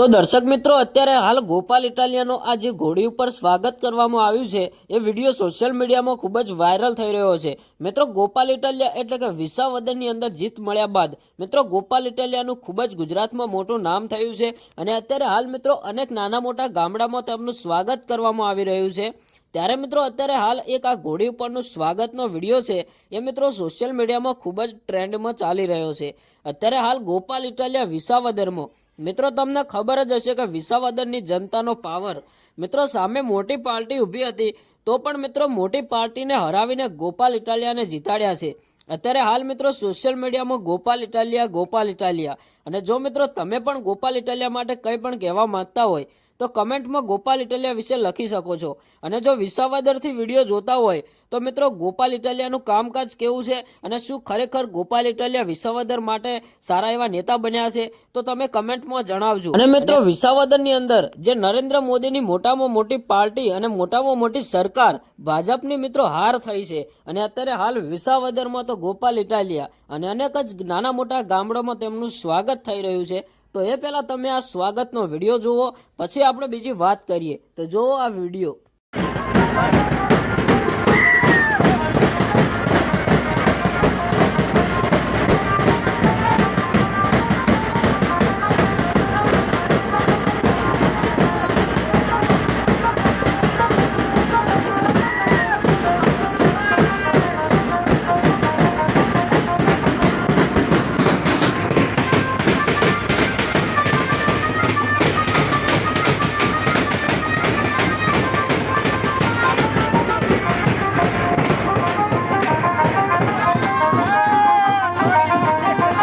તો દર્શક મિત્રો, અત્યારે હાલ ગોપાલ ઇટાલિયાનો આ જે ઘોડી ઉપર સ્વાગત કરવામાં આવ્યું છે, એ વીડિયો સોશિયલ મીડિયામાં ખૂબ જ વાયરલ થઈ રહ્યો છે. મિત્રો, ગોપાલ ઇટાલિયા એટલે કે વિસાવદનની અંદર જીત મળ્યા બાદ, મિત્રો, ગોપાલ ઇટાલિયાનું ખૂબ જ ગુજરાતમાં મોટું નામ થયું છે અને અત્યારે હાલ, મિત્રો, અનેક નાના મોટા ગામડામાં તેમનું સ્વાગત કરવામાં આવી રહ્યું છે. ત્યારે, મિત્રો, અત્યારે હાલ એક આ ઘોડી ઉપરનું સ્વાગતનો વીડિયો છે, એ, મિત્રો, સોશિયલ મીડિયામાં ખૂબ જ ટ્રેન્ડમાં ચાલી રહ્યો છે. અત્યારે હાલ ગોપાલ ઇટાલિયા વિસાવદરમાં મિત્રો, તમને ખબર જ હશે કે વિસાવદરની જનતાનો પાવર મિત્રો, સામે મોટી પાર્ટી ઊભી હતી, તો પણ મિત્રો મોટી પાર્ટીને હરાવીને ગોપાલ ઇટાલિયાને જીતાડ્યા છે. અત્યારે હાલ મિત્રો સોશિયલ મીડિયામાં ગોપાલ ઇટાલિયા ગોપાલ ઇટાલિયા. અને જો મિત્રો તમે પણ ગોપાલ ઇટાલિયા માટે કંઈ પણ કહેવા માંગતા હોય તો કમેન્ટમાં ગોપાલ ઇટાલિયા વિશે લખી શકો છો. અને જો વિસાવદરથી વીડિયો જોતા હોય તો મિત્રો ગોપાલ ઇટાલિયાનું કામકાજ કેવું છે અને શું ખરેખર ગોપાલ ઇટાલિયા વિસાવદર માટે સારા એવા નેતા બન્યા છે તો તમે કમેન્ટમાં જણાવજો. અને મિત્રો વિસાવદરની અંદર જે નરેન્દ્ર મોદીની મોટામાં મોટી પાર્ટી અને મોટામાં મોટી સરકાર ભાજપની મિત્રો હાર થઈ છે અને અત્યારે હાલ વિસાવદરમાં તો ગોપાલ ઇટાલિયા અને અનેક જ નાના મોટા ગામડામાં તેમનું સ્વાગત થઈ રહ્યું છે તો એ પહેલા તમે આ સ્વાગતનો વીડિયો જુઓ, પછી આપણે બીજી વાત કરીએ. તો જુઓ આ વીડિયો.